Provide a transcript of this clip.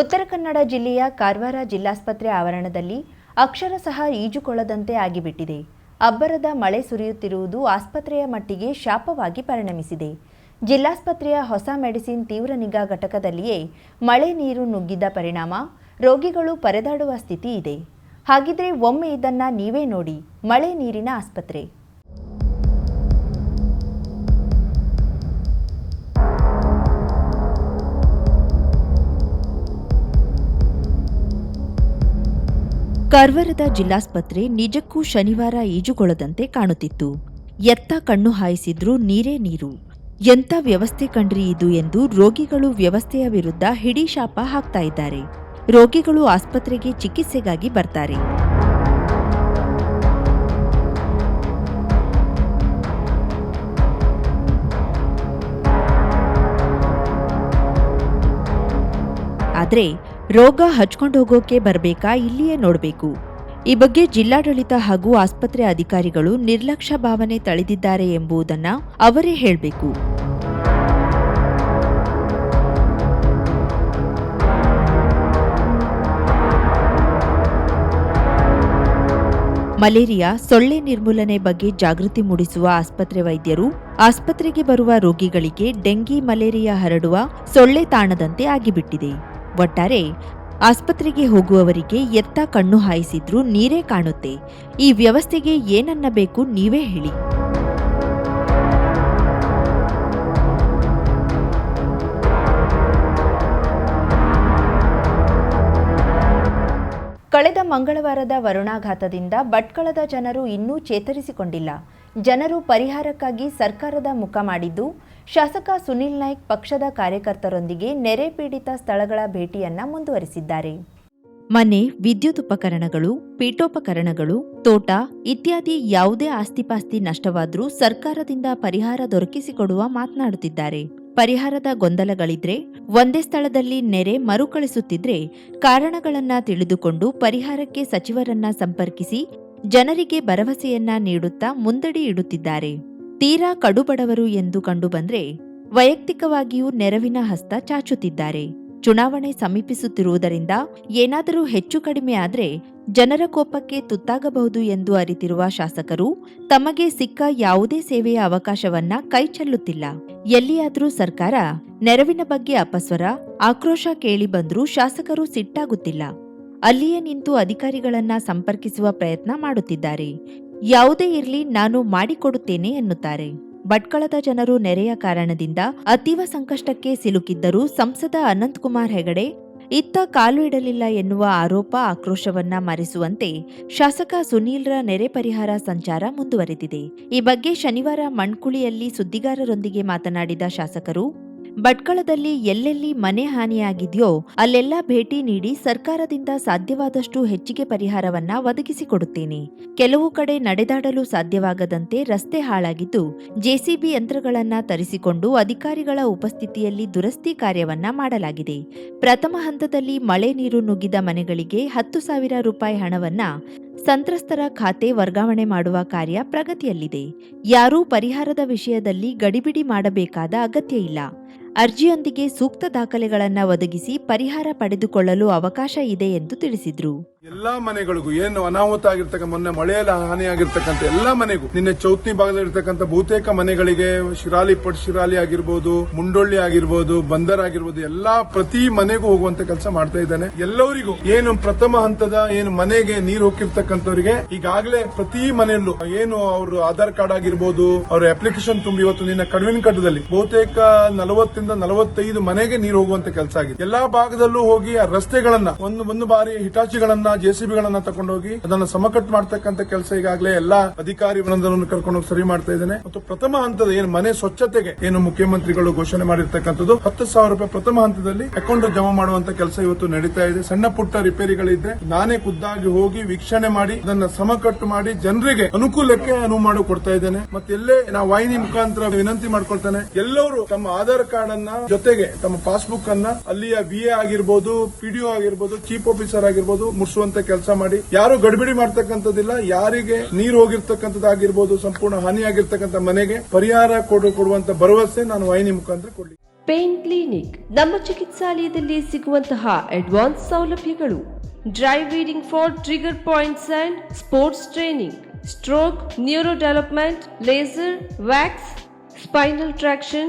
ಉತ್ತರ ಕನ್ನಡ ಜಿಲ್ಲೆಯ ಕಾರವಾರ ಜಿಲ್ಲಾಸ್ಪತ್ರೆ ಆವರಣದಲ್ಲಿ ಅಕ್ಷರ ಸಹ ಈಜುಕೊಳದಂತೆ ಆಗಿಬಿಟ್ಟಿದೆ. ಅಬ್ಬರದ ಮಳೆ ಸುರಿಯುತ್ತಿರುವುದು ಆಸ್ಪತ್ರೆಯ ಮಟ್ಟಿಗೆ ಶಾಪವಾಗಿ ಪರಿಣಮಿಸಿದೆ. ಜಿಲ್ಲಾಸ್ಪತ್ರೆಯ ಹೊಸ ಮೆಡಿಸಿನ್ ತೀವ್ರ ನಿಗಾ ಘಟಕದಲ್ಲಿಯೇ ಮಳೆ ನೀರು ನುಗ್ಗಿದ ಪರಿಣಾಮ ರೋಗಿಗಳು ಪರದಾಡುವ ಸ್ಥಿತಿ ಇದೆ. ಹಾಗಿದ್ರೆ ಒಮ್ಮೆ ಇದನ್ನ ನೀವೇ ನೋಡಿ, ಮಳೆ ನೀರಿನ ಆಸ್ಪತ್ರೆ. ಕಾರವಾರದ ಜಿಲ್ಲಾಸ್ಪತ್ರೆ ನಿಜಕ್ಕೂ ಶನಿವಾರ ಈಜುಗೊಳದಂತೆ ಕಾಣುತ್ತಿತ್ತು. ಎತ್ತ ಕಣ್ಣು ಹಾಯಿಸಿದ್ರೂ ನೀರೇ ನೀರು. ಎಂಥ ವ್ಯವಸ್ಥೆ ಕಂಡ್ರಿ ಇದು ಎಂದು ರೋಗಿಗಳು ವ್ಯವಸ್ಥೆಯ ವಿರುದ್ಧ ಹಿಡಿಶಾಪ ಹಾಕ್ತಾ ಇದ್ದಾರೆ. ರೋಗಿಗಳು ಆಸ್ಪತ್ರೆಗೆ ಚಿಕಿತ್ಸೆಗಾಗಿ ಬರ್ತಾರೆ. ಆದ್ರೆ ರೋಗ ಹಚ್ಕೊಂಡು ಹೋಗೋಕೆ ಬರಬೇಕಾ ಇಲ್ಲಿಯೇ ನೋಡಬೇಕು. ಈ ಬಗ್ಗೆ ಜಿಲ್ಲಾಡಳಿತ ಹಾಗೂ ಆಸ್ಪತ್ರೆ ಅಧಿಕಾರಿಗಳು ನಿರ್ಲಕ್ಷ್ಯ ಭಾವನೆ ತಳೆದಿದ್ದಾರೆ ಎಂಬುದನ್ನ ಅವರೇ ಹೇಳಬೇಕು. ಮಲೇರಿಯಾ, ಸೊಳ್ಳೆ ನಿರ್ಮೂಲನೆ ಬಗ್ಗೆ ಜಾಗೃತಿ ಮೂಡಿಸುವ ಆಸ್ಪತ್ರೆ ವೈದ್ಯರು, ಆಸ್ಪತ್ರೆಗೆ ಬರುವ ರೋಗಿಗಳಿಗೆ ಡೆಂಗಿ ಮಲೇರಿಯಾ ಹರಡುವ ಸೊಳ್ಳೆ ತಾಣದಂತೆ ಆಗಿಬಿಟ್ಟಿದೆ. ಒಟ್ಟಾರೆ ಆಸ್ಪತ್ರೆಗೆ ಹೋಗುವವರಿಗೆ ಎತ್ತ ಕಣ್ಣು ಹಾಯಿಸಿದ್ರೂ ನೀರೇ ಕಾಣುತ್ತೆ. ಈ ವ್ಯವಸ್ಥೆಗೆ ಏನನ್ನಬೇಕು ನೀವೇ ಹೇಳಿ. ಕಳೆದ ಮಂಗಳವಾರದ ವರುಣಾಘಾತದಿಂದ ಭಟ್ಕಳದ ಜನರು ಇನ್ನೂ ಚೇತರಿಸಿಕೊಂಡಿಲ್ಲ. ಜನರು ಪರಿಹಾರಕ್ಕಾಗಿ ಸರ್ಕಾರದ ಮುಖ ಮಾಡಿದ್ದು ಶಾಸಕ ಸುನಿಲ್ ನಾಯ್ಕ್ ಪಕ್ಷದ ಕಾರ್ಯಕರ್ತರೊಂದಿಗೆ ನೆರೆ ಪೀಡಿತ ಸ್ಥಳಗಳ ಭೇಟಿಯನ್ನ ಮುಂದುವರಿಸಿದ್ದಾರೆ. ಮನೆ, ವಿದ್ಯುತ್ ಉಪಕರಣಗಳು, ಪೀಠೋಪಕರಣಗಳು, ತೋಟ ಇತ್ಯಾದಿ ಯಾವುದೇ ಆಸ್ತಿಪಾಸ್ತಿ ನಷ್ಟವಾದರೂ ಸರ್ಕಾರದಿಂದ ಪರಿಹಾರ ದೊರಕಿಸಿಕೊಡುವ ಮಾತನಾಡುತ್ತಿದ್ದಾರೆ. ಪರಿಹಾರದ ಗೊಂದಲಗಳಿದ್ರೆ, ಒಂದೇ ಸ್ಥಳದಲ್ಲಿ ನೆರೆ ಮರುಕಳಿಸುತ್ತಿದ್ರೆ ಕಾರಣಗಳನ್ನ ತಿಳಿದುಕೊಂಡು ಪರಿಹಾರಕ್ಕೆ ಸಚಿವರನ್ನ ಸಂಪರ್ಕಿಸಿ ಜನರಿಗೆ ಭರವಸೆಯನ್ನ ನೀಡುತ್ತಾ ಮುಂದಡಿ ಇಡುತ್ತಿದ್ದಾರೆ. ತೀರಾ ಕಡುಬಡವರು ಎಂದು ಕಂಡುಬಂದ್ರೆ ವೈಯಕ್ತಿಕವಾಗಿಯೂ ನೆರವಿನ ಹಸ್ತ ಚಾಚುತ್ತಿದ್ದಾರೆ. ಚುನಾವಣೆ ಸಮೀಪಿಸುತ್ತಿರುವುದರಿಂದ ಏನಾದರೂ ಹೆಚ್ಚು ಕಡಿಮೆ ಆದರೆ ಜನರ ಕೋಪಕ್ಕೆ ತುತ್ತಾಗಬಹುದು ಎಂದು ಅರಿತಿರುವ ಶಾಸಕರು, ತಮಗೆ ಸಿಕ್ಕ ಯಾವುದೇ ಸೇವೆಯ ಅವಕಾಶವನ್ನ ಕೈಚೆಲ್ಲುತ್ತಿಲ್ಲ ಎಲ್ಲಿಯಾದರೂ ಸರ್ಕಾರ ನೆರವಿನ ಬಗ್ಗೆ ಅಪಸ್ವರ, ಆಕ್ರೋಶ ಕೇಳಿ ಬಂದರೂ ಶಾಸಕರು ಸಿಟ್ಟಾಗುತ್ತಿಲ್ಲ. ಅಲ್ಲಿಯೇ ನಿಂತು ಅಧಿಕಾರಿಗಳನ್ನ ಸಂಪರ್ಕಿಸುವ ಪ್ರಯತ್ನ ಮಾಡುತ್ತಿದ್ದಾರೆ. ಯಾವುದೇ ಇರಲಿ ನಾನು ಮಾಡಿಕೊಡುತ್ತೇನೆ ಎನ್ನುತ್ತಾರೆ ಭಟ್ಕಳದ ಜನರು ನೆರೆಯ ಕಾರಣದಿಂದ ಅತೀವ ಸಂಕಷ್ಟಕ್ಕೆ ಸಿಲುಕಿದ್ದರೂ ಸಂಸದ ಅನಂತಕುಮಾರ್ ಹೆಗಡೆ, ಇತ್ತ ಕಾಲು ಇಡಲಿಲ್ಲ ಎನ್ನುವ ಆರೋಪ ಆಕ್ರೋಶವನ್ನ ಮರೆಸುವಂತೆ ಶಾಸಕ ಸುನೀಲ್ರ ನೆರೆ ಪರಿಹಾರ ಸಂಚಾರ ಮುಂದುವರೆದಿದೆ. ಈ ಬಗ್ಗೆ ಶನಿವಾರ ಮಣ್ಕುಳಿಯಲ್ಲಿ ಸುದ್ದಿಗಾರರೊಂದಿಗೆ ಮಾತನಾಡಿದ ಶಾಸಕರು ಭಟ್ಕಳದಲ್ಲಿ ಎಲ್ಲೆಲ್ಲಿ ಮನೆ ಹಾನಿಯಾಗಿದೆಯೋ, ಅಲ್ಲೆಲ್ಲ ಭೇಟಿ ನೀಡಿ ಸರ್ಕಾರದಿಂದ ಸಾಧ್ಯವಾದಷ್ಟು ಹೆಚ್ಚಿಗೆ ಪರಿಹಾರವನ್ನ ಒದಗಿಸಿಕೊಡುತ್ತೇನೆ. ಕೆಲವು ಕಡೆ ನಡೆದಾಡಲು ಸಾಧ್ಯವಾಗದಂತೆ ರಸ್ತೆ ಹಾಳಾಗಿದ್ದು ಜೆಸಿಬಿ ಯಂತ್ರಗಳನ್ನ ತರಿಸಿಕೊಂಡು ಅಧಿಕಾರಿಗಳ ಉಪಸ್ಥಿತಿಯಲ್ಲಿ ದುರಸ್ತಿ ಕಾರ್ಯವನ್ನ ಮಾಡಲಾಗಿದೆ. ಪ್ರಥಮ ಹಂತದಲ್ಲಿ ಮಳೆ ನೀರು ನುಗ್ಗಿದ ಮನೆಗಳಿಗೆ ಹತ್ತು ಸಾವಿರ ರೂಪಾಯಿ ಹಣವನ್ನ ಸಂತ್ರಸ್ತರ ಖಾತೆ ವರ್ಗಾವಣೆ ಮಾಡುವ ಕಾರ್ಯ ಪ್ರಗತಿಯಲ್ಲಿದೆ. ಯಾರೂ ಪರಿಹಾರದ ವಿಷಯದಲ್ಲಿ ಗಡಿಬಿಡಿ ಮಾಡಬೇಕಾದ ಅಗತ್ಯ ಇಲ್ಲ. ಅರ್ಜಿಯೊಂದಿಗೆ ಸೂಕ್ತ ದಾಖಲೆಗಳನ್ನು ಒದಗಿಸಿ ಪರಿಹಾರ ಪಡೆದುಕೊಳ್ಳಲು ಅವಕಾಶ ಇದೆ ಎಂದು ತಿಳಿಸಿದ್ರು. ಎಲ್ಲಾ ಮನೆಗಳಿಗೂ ಏನು ಅನಾಹುತ ಆಗಿರ್ತಕ್ಕ, ಮೊನ್ನೆ ಮಳೆಯಲ್ಲಿ ಹಾನಿಯಾಗಿರ್ತಕ್ಕಂಥ ಎಲ್ಲಾ ಮನೆಗೂ, ನಿನ್ನೆ ಭಾಗದಲ್ಲಿ ಭಾಗದಲ್ಲಿರ್ತಕ್ಕಂಥ ಬಹುತೇಕ ಮನೆಗಳಿಗೆ ಶಿರಾಲಿ ಪಟ್ ಶಿರಾಲಿ ಆಗಿರ್ಬೋದು, ಮುಂಡೊಳ್ಳಿ ಆಗಿರ್ಬೋದು, ಬಂದರ್ ಆಗಿರ್ಬೋದು, ಎಲ್ಲಾ ಪ್ರತಿ ಮನೆಗೂ ಹೋಗುವಂತ ಕೆಲಸ ಮಾಡ್ತಾ ಇದ್ದಾನೆ. ಎಲ್ಲರಿಗೂ ಏನು ಪ್ರಥಮ ಹಂತದ, ಏನು ಮನೆಗೆ ನೀರು ಹೋಗಿರ್ತಕ್ಕಂಥವ್ರಿಗೆ ಈಗಾಗಲೇ ಪ್ರತಿ ಮನೆಯಲ್ಲೂ ಏನು ಅವರು ಆಧಾರ್ ಕಾರ್ಡ್ ಆಗಿರ್ಬೋದು, ಅವ್ರ ಅಪ್ಲಿಕೇಶನ್ ತುಂಬಿ ಇವತ್ತು ನಿನ್ನ ಕಡುವಿನ ಕಟ್ಟದಲ್ಲಿ ಬಹುತೇಕ ನಲವತ್ತರಿಂದ ನಲವತ್ತೈದು ಮನೆಗೆ ನೀರು ಹೋಗುವಂತ ಕೆಲಸ ಆಗಿದೆ. ಎಲ್ಲಾ ಭಾಗದಲ್ಲೂ ಹೋಗಿ ಆ ರಸ್ತೆಗಳನ್ನ, ಒಂದು ಒಂದು ಬಾರಿ ಹಿಟಾಚಿಗಳನ್ನ ಜೆಸಿಬಿಗಳನ್ನ ತಗೊಂಡೋಗಿ ಅದನ್ನ ಸಮಕಟ್ ಮಾಡ್ತಕ್ಕಂತ ಕೆಲಸ ಈಗಾಗಲೇ ಎಲ್ಲಾ ಅಧಿಕಾರಿ ವೃಂದವನ್ನು ಕರ್ಕೊಂಡು ಹೋಗಿ ಸರಿ ಮಾಡ್ತಾ ಇದ್ದೇನೆ. ಮತ್ತು ಪ್ರಥಮ ಹಂತದ ಏನು ಮನೆ ಸ್ವಚ್ಛತೆಗೆ ಏನು ಮುಖ್ಯಮಂತ್ರಿಗಳು ಘೋಷಣೆ ಮಾಡಿರ್ತಕ್ಕಂಥದ್ದು, ಹತ್ತು ಸಾವಿರ ರೂಪಾಯಿ ಪ್ರಥಮ ಹಂತದಲ್ಲಿ ಅಕೌಂಟ್ ಜಮಾ ಮಾಡುವಂತ ಕೆಲಸ ಇವತ್ತು ನಡೀತಾ ಇದೆ. ಸಣ್ಣ ಪುಟ್ಟ ರಿಪೇರಿಗಳಿದ್ರೆ ನಾನೇ ಖುದ್ದಾಗಿ ಹೋಗಿ ವೀಕ್ಷಣೆ ಮಾಡಿ ಅದನ್ನ ಸಮಕಟ್ಟು ಮಾಡಿ ಜನರಿಗೆ ಅನುಕೂಲಕ್ಕೆ ಅನುವು ಮಾಡಿ ಕೊಡ್ತಾ ಇದ್ದೇನೆ. ಮತ್ತೆ ಎಲ್ಲೇ ನಾವು ವಾಹಿನಿ ಮುಖಾಂತರ ವಿನಂತಿ ಮಾಡ್ಕೊಳ್ತಾನೆ. ಎಲ್ಲರೂ ತಮ್ಮ ಆಧಾರ್ ಕಾರ್ಡ್ ಅನ್ನ ಜೊತೆಗೆ ತಮ್ಮ ಪಾಸ್ಬುಕ್ ಅನ್ನ ಅಲ್ಲಿಯ ಬಿ ಎ ಆಗಿರ್ಬೋದು ಪಿಡಿಒ ಆಗಿರ್ಬೋದು ಚೀಫ್ ಆಫೀಸರ್ ಆಗಿರ್ಬೋದು ಮುಗಿಸುವಂತ ಕೆಲಸ ಮಾಡಿ. ಯಾರು ಗಡಿಬಿಡಿ ಮಾಡ್ತಕ್ಕಂಥದ್ದಿಲ್ಲ ಯಾರಿಗೆ ನೀರು ಹೋಗಿರ್ತಕ್ಕಂಥದ್ದಾಗಿರ್ಬೋದು ಸಂಪೂರ್ಣ ಹಾನಿಯಾಗಿರ್ತಕ್ಕಂಥ ಮನೆಗೆ ಪರಿಹಾರ ಕೊಡು ಕೊಡುವಂತ ಭರವಸೆ ನಾನು ವಾಹಿನಿ ಮುಖಾಂತರ ಕೊಡ್ಲಿ. ಪೇನ್ ಕ್ಲಿನಿಕ್ ನಮ್ಮ ಚಿಕಿತ್ಸಾಲಯದಲ್ಲಿ ಸಿಗುವಂತಹ ಅಡ್ವಾನ್ಸ್ ಸೌಲಭ್ಯಗಳು. Dry needling for trigger points and sports training stroke neuro development laser wax spinal traction,